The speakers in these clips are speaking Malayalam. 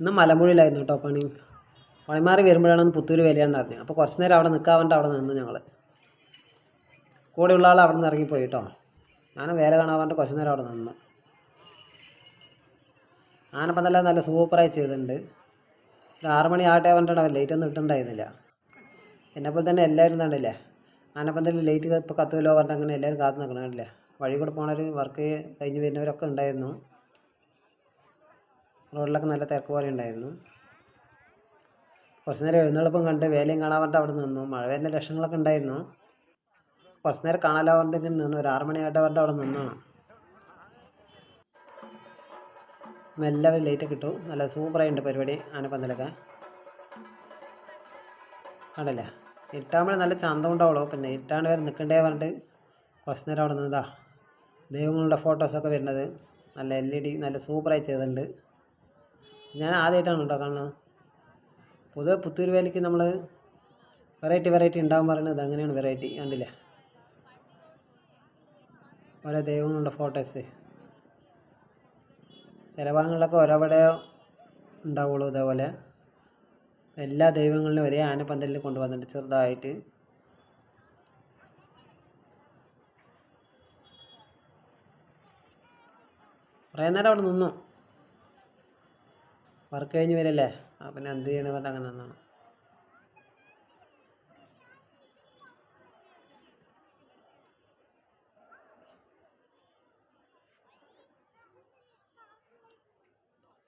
ഇന്ന് മലമ്പുഴയിലായിരുന്നു കേട്ടോ പണി. പണിമാറി വരുമ്പോഴാണ് ഒന്ന് പുത്തൂര് വരികയെന്ന് അറിഞ്ഞത് അപ്പോൾ കുറച്ച് നേരം അവിടെ നിൽക്കാൻ അവിടെ നിന്ന് ഞങ്ങൾ കൂടെയുള്ള ആൾ അവിടെ നിന്ന് ഇറങ്ങിപ്പോയി കേട്ടോ. ഞാൻ വേല കാണാൻ വേണ്ടി കുറച്ച് നേരം അവിടെ നിന്നു. ആനപ്പന്തല നല്ല നല്ല സൂപ്പറായി ചെയ്തിട്ടുണ്ട്. ഒരു ആറ് മണി ആട്ടെ പറഞ്ഞിട്ട് ലേറ്റ് ഒന്നും ഇട്ടുണ്ടായിരുന്നില്ല എന്നെപ്പോലെ തന്നെ എല്ലാവരും കണ്ടില്ലേ? ആനപ്പന്തലിൽ ലേറ്റ് ഇപ്പോൾ കത്തുമല്ലോ പറഞ്ഞിട്ട് അങ്ങനെ എല്ലാവരും കാത്തു നിൽക്കണം വഴി കൂടെ പോണവർ വർക്ക് കഴിഞ്ഞ് വരുന്നവരൊക്കെ ഉണ്ടായിരുന്നു. റോഡിലൊക്കെ നല്ല തിരക്ക് പോലെ ഉണ്ടായിരുന്നു. കുറച്ച് നേരം എഴുന്നള്ളിപ്പം കണ്ട് വേലയും കാണാൻ പറഞ്ഞിട്ട് അവിടെ നിന്നു. മഴ വരുന്ന ലക്ഷങ്ങളൊക്കെ ഉണ്ടായിരുന്നു. കുറച്ച് നേരം കാണാലോ പറഞ്ഞിട്ട് ഇങ്ങനെ നിന്നു. ഒരു ആറുമണിയായിട്ട് പറഞ്ഞിട്ട് അവിടെ നിന്നാണ്. മെല്ലെ ലൈറ്റ് കിട്ടു നല്ല സൂപ്പറായിട്ടുണ്ട് പരിപാടി. ആനപ്പന്തലൊക്കെ കണ്ടല്ലേ? ഇരുട്ടാകുമ്പോഴേ നല്ല ചന്തം ഉണ്ടാവുള്ളൂ. പിന്നെ ഇരുട്ടാണ് വരെ നിൽക്കണ്ടേ പറഞ്ഞിട്ട് കുറച്ച് നേരം അവിടെ നിന്നതാ. ദൈവങ്ങളുടെ ഫോട്ടോസൊക്കെ വരുന്നത്. നല്ല എൽ ഇ ഡി നല്ല സൂപ്പറായി ചെയ്തിട്ടുണ്ട്. ഞാൻ ആദ്യമായിട്ടാണ് കേട്ടോ കാണുന്നത്. പൊതുവെ പുത്തൂർ വേലയ്ക്ക് നമ്മൾ വെറൈറ്റി വെറൈറ്റി ഉണ്ടാകാൻ പറയുന്നത് അങ്ങനെയാണ് വെറൈറ്റി കണ്ടില്ലേ? ഓരോ ദൈവങ്ങളുടെ ഫോട്ടോസ് ചില ഭാഗങ്ങളിലൊക്കെ ഒരവിടെ ഉണ്ടാവുള്ളൂ ഇതേപോലെ. എല്ലാ ദൈവങ്ങളിലും ഒരേ ആനപ്പന്തലിൽ കൊണ്ടുവന്നിട്ട് ചെറുതായിട്ട്. കുറേ നേരം അവിടെ നിന്നു. വർക്ക് കഴിഞ്ഞ് വരല്ലേ? ആ പിന്നെ എന്ത് ചെയ്യണ പറഞ്ഞാൽ അങ്ങനെ നിന്നാണ്.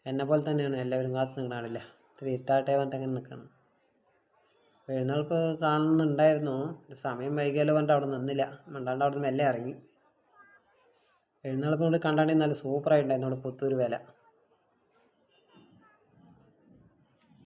എന്നെ പോലെ തന്നെയാണ് എല്ലാവരും കാത്തു നിൽക്കണമില്ല ഇത്ര ഇത്താട്ടെ പറഞ്ഞിട്ട് അങ്ങനെ നിൽക്കണം. എഴുന്നേൽപ്പ് കാണുന്നുണ്ടായിരുന്നു. സമയം വൈകിയാലോ പറഞ്ഞിട്ട് അവിടെ നിന്നില്ല. മണ്ടാണ്ട് അവിടെ നിന്ന് മെല്ലെ ഇറങ്ങി. എഴുന്നേൽപ്പ് കൊണ്ട് കണ്ടാണെങ്കിൽ നല്ല സൂപ്പറായിട്ടുണ്ടായിരുന്നു അവിടെ പുത്തൂർ വേല.